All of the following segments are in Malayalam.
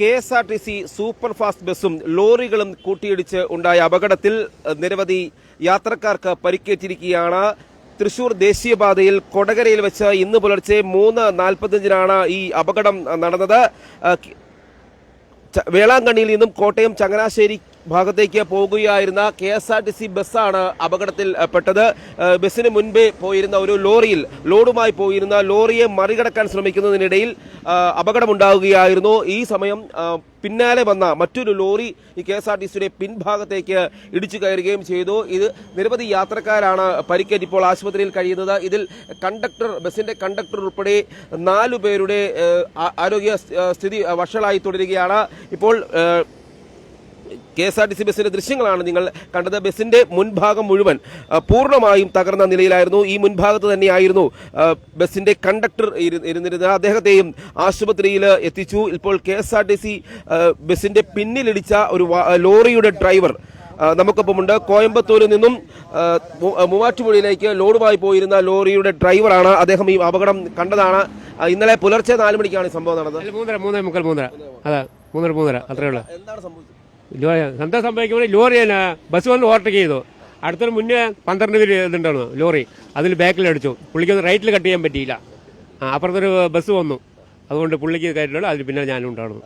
K S R T C super fast ബസ്സും ലോറികളും കൂട്ടിയിടിച്ച് ഉണ്ടായ അപകടത്തിൽ നിരവധി യാത്രക്കാർക്ക് പരിക്കേറ്റിരിക്കുകയാണ്. തൃശൂർ ദേശീയപാതയിൽ കൊടകരയിൽ വെച്ച് ഇന്ന് പുലർച്ചെ മൂന്ന് നാൽപ്പത്തിയഞ്ചിനാണ് ഈ അപകടം നടന്നത്. വേളാങ്കണ്ണിയിൽ നിന്നും കോട്ടയം ചങ്ങനാശ്ശേരി ഭാഗത്തേക്ക് പോകുകയായിരുന്ന K S R T C ബസ്സാണ് അപകടത്തിൽ പെട്ടത്. ബസ്സിന് മുൻപേ പോയിരുന്ന ഒരു ലോറിയിൽ ലോഡുമായി പോയിരുന്ന ലോറിയെ മറികടക്കാൻ ശ്രമിക്കുന്നതിനിടയിൽ അപകടമുണ്ടാകുകയായിരുന്നു ഈ സമയം പിന്നാലെ വന്ന മറ്റൊരു ലോറി ഈ കെ എസ് ആർ ടി സിയുടെ പിൻഭാഗത്തേക്ക് ഇടിച്ചു കയറുകയും ചെയ്തു. ഇത് നിരവധി യാത്രക്കാരാണ് പരിക്കേറ്റ് ഇപ്പോൾ ആശുപത്രിയിൽ കഴിയുന്നത്. ഇതിൽ കണ്ടക്ടർ ബസ്സിന്റെ കണ്ടക്ടർ ഉൾപ്പെടെ നാലു പേരുടെ ആരോഗ്യ സ്ഥിതി വഷളായി തുടരുകയാണ് ഇപ്പോൾ K S R T C ബസ്സിന്റെ ദൃശ്യങ്ങളാണ് നിങ്ങൾ കണ്ടത്. ബസ്സിന്റെ മുൻഭാഗം മുഴുവൻ പൂർണമായും തകർന്ന നിലയിലായിരുന്നു. ഈ മുൻഭാഗത്ത് തന്നെയായിരുന്നു ബസ്സിന്റെ കണ്ടക്ടർ ഇരുന്നിരുന്ന ഇരുന്നിരുന്നത്. അദ്ദേഹത്തെയും ആശുപത്രിയിൽ എത്തിച്ചു. ഇപ്പോൾ K S R T C ബസ്സിന്റെ പിന്നിലിടിച്ച ഒരു ലോറിയുടെ ഡ്രൈവർ നമുക്കൊപ്പമുണ്ട് കോയമ്പത്തൂരിൽ നിന്നും മൂവാറ്റുപുഴയിലേക്ക് ലോഡുമായി പോയിരുന്ന ലോറിയുടെ ഡ്രൈവറാണ് അദ്ദേഹം ഈ അപകടം കണ്ടതാണ്. ഇന്നലെ പുലർച്ചെ നാല് മണിക്കാണ് ഈ സംഭവം നടന്നത്. മൂന്നര മൂന്നര മൂന്നേ മുക്കാൽ മൂന്നര. അതെ മൂന്നര മൂന്നര. അത്രയുള്ള എന്താണ് സംഭവിച്ചത്? എന്താ സംഭവിക്കുമ്പോൾ ലോറി തന്നെ ബസ് വന്ന് ഓവർടേക്ക് ചെയ്തു. അടുത്തൊരു മുന്നേ പന്ത്രണ്ട് പേര് ഇതുണ്ടായിരുന്നു ലോറി. അതിൽ ബാക്കിൽ അടിച്ചു. പുള്ളിക്ക് റൈറ്റിൽ കട്ട് ചെയ്യാൻ പറ്റിയില്ല. ആ അപ്പുറത്തൊരു ബസ് വന്നു. അതുകൊണ്ട് പുള്ളിക്ക് കയറ്റില്ല അതിൽ പിന്നെ ഞാനും ഉണ്ടായിരുന്നു.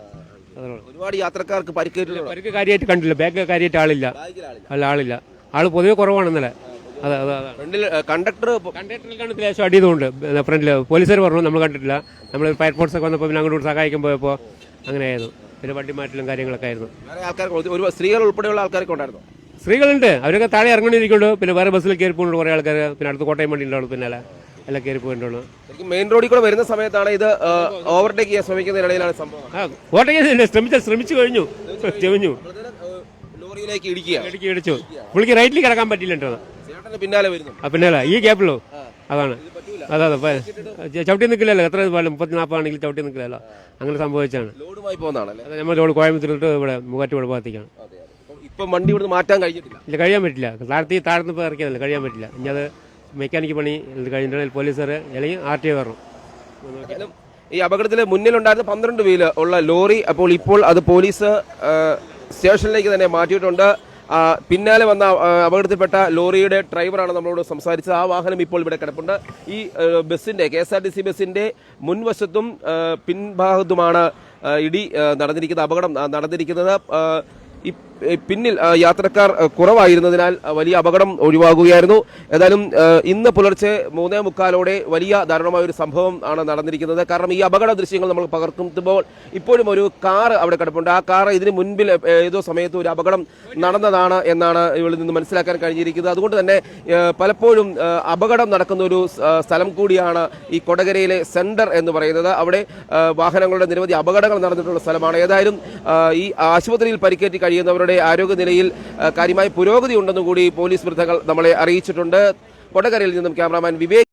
ഒരുപാട് യാത്രക്കാർക്ക് പരിക്കേറ്റിട്ടുണ്ട് പരിക്ക് കാര്യമായിട്ട് കണ്ടില്ല. ബാക്ക് കാര്യമായിട്ട് ആളില്ല. അല്ല ആളില്ല. ആൾ പൊതുവെ കുറവാണ് ഇന്നലെ. അതെ അതെ അതെ. കണ്ടക്ടർ കണ്ടക്ടറിൽ കണ്ടിട്ട് ലേശം അടിയതുകൊണ്ട്. ഫ്രണ്ടിൽ പോലീസുകാർ പറഞ്ഞു നമ്മൾ കണ്ടിട്ടില്ല. നമ്മൾ ഫയർഫോഴ്സ് ഒക്കെ വന്നപ്പോൾ പിന്നെ അങ്ങോട്ട് സഹായിക്കാൻ പോയപ്പോൾ അങ്ങനെ ആയിരുന്നു പിന്നെ വണ്ടി മാറ്റലും കാര്യങ്ങളൊക്കെ ആയിരുന്നു. വേറെ ഒരു- സ്ത്രീകൾ ഉൾപ്പെടെയുള്ള ആൾക്കാർക്ക് ഉണ്ടായിരുന്നു? സ്ത്രീകളുണ്ട്. അവരൊക്കെ താഴെ ഇറങ്ങിയിരിക്കുന്നുണ്ട്. പിന്നെ വേറെ ബസ്സിൽ കയറി പോകുന്നുണ്ട് കുറേ ആൾക്കാർ പിന്നെ അടുത്ത് കോട്ടയം വണ്ടി ഉണ്ടാവുള്ളൂ പിന്നാലെ. എല്ലാം കയറി പോയിട്ടുള്ളൂ മെയിൻ റോഡിൽ കൂടെ വരുന്ന സമയത്താണ് ഇത് ഓവർടേക്ക് ചെയ്യാൻ ശ്രമിക്കുന്ന ഇടയിലാണ് സംഭവം. ഓവർടേക്ക് കോട്ടയം ശ്രമിച്ച ശ്രമിച്ചു കഴിഞ്ഞു. ചെവിഞ്ഞു ലോറിയിലേക്ക് ഇടിക്കുക ഇടിച്ചു പുള്ളിക്ക് റൈറ്റിൽ കിടക്കാൻ പറ്റില്ല പിന്നാലെ വരുന്നു ആ പിന്നാലെ. ഈ ഗ്യാപ്പിലോ അതാണ്. അതെ അതെ ചവിട്ടി നിൽക്കില്ലല്ലോ. എത്ര പാടില്ല മുപ്പത്തി നാൽപ്പതാണെങ്കിൽ ചവിട്ടി നിൽക്കില്ലല്ലോ. അങ്ങനെ സംഭവിച്ചാണ് ലോഡുമായി പോകുന്നതാണല്ലേ നമ്മൾ ഇവിടെ കോയമ്പത്തൂരിട്ട് ഇവിടെ മൂവാറ്റുപുഴ ഭാഗത്തേക്കാണ് ഇപ്പം വണ്ടി ഇവിടെ മാറ്റാൻ കഴിഞ്ഞിട്ടില്ല. ഇല്ല കഴിയാൻ പറ്റില്ല. താഴ്ത്തി താഴ്ന്ന് ഇപ്പോൾ ഇറക്കിയതല്ല കഴിയാൻ പറ്റില്ല. ഇനി അത് മെക്കാനിക് പണി ഇത് കഴിഞ്ഞിട്ടുണ്ടെങ്കിൽ പോലീസുകാർ അല്ലെങ്കിൽ ആർ ടി ഒ വരണം. ഈ അപകടത്തിൽ മുന്നിലുണ്ടായിരുന്ന പന്ത്രണ്ട് വീൽ ഉള്ള ലോറി അപ്പോൾ ഇപ്പോൾ അത് പോലീസ് സ്റ്റേഷനിലേക്ക് തന്നെ മാറ്റിയിട്ടുണ്ട്. പിന്നാലെ വന്ന അപകടത്തിൽപ്പെട്ട ലോറിയുടെ ഡ്രൈവറാണ് നമ്മളോട് സംസാരിച്ചത്. ആ വാഹനം ഇപ്പോൾ ഇവിടെ കിടപ്പുണ്ട്. ഈ ബസ്സിന്റെ K S R T C ബസ്സിന്റെ മുൻവശത്തും പിൻഭാഗത്തുമാണ് ഇടി നടന്നിരിക്കുന്ന നടന്നിരിക്കുന്നത്. അപകടം നടന്നിരിക്കുന്നത് പിന്നിൽ യാത്രക്കാർ കുറവായിരുന്നതിനാൽ വലിയ അപകടം ഒഴിവാകുകയായിരുന്നു. ഏതായാലും ഇന്ന് പുലർച്ചെ മൂന്നേ മുക്കാലോടെ വലിയ ദാരുണമായ ഒരു സംഭവം ആണ് നടന്നിരിക്കുന്നത്. കാരണം ഈ അപകട ദൃശ്യങ്ങൾ നമ്മൾ പകർത്തുമ്പോൾ ഇപ്പോഴും ഒരു കാർ അവിടെ കിടപ്പുണ്ട്. ആ കാർ ഇതിന് മുൻപിൽ ഏതോ സമയത്ത് ഒരു അപകടം നടന്നതാണ് എന്നാണ് ഇവിടെ നിന്ന് മനസ്സിലാക്കാൻ കഴിഞ്ഞിരിക്കുന്നത്. അതുകൊണ്ട് തന്നെ പലപ്പോഴും അപകടം നടക്കുന്ന ഒരു സ്ഥലം കൂടിയാണ് ഈ കൊടകരയിലെ സെന്റർ എന്ന് പറയുന്നത്. അവിടെ വാഹനങ്ങളുടെ നിരവധി അപകടങ്ങൾ നടന്നിട്ടുള്ള സ്ഥലമാണ്. ഏതായാലും ഈ ആശുപത്രിയിൽ പരിക്കേറ്റ് കഴിയുന്നവരുടെ ആരോഗ്യനിലയിൽ കാര്യമായ പുരോഗതി ഉണ്ടെന്നുകൂടി പോലീസ് വൃദ്ധങ്ങൾ നമ്മളെ അറിയിച്ചിട്ടുണ്ട്. കൊടകരയിൽ നിന്നും ക്യാമറാമാൻ വിവേക്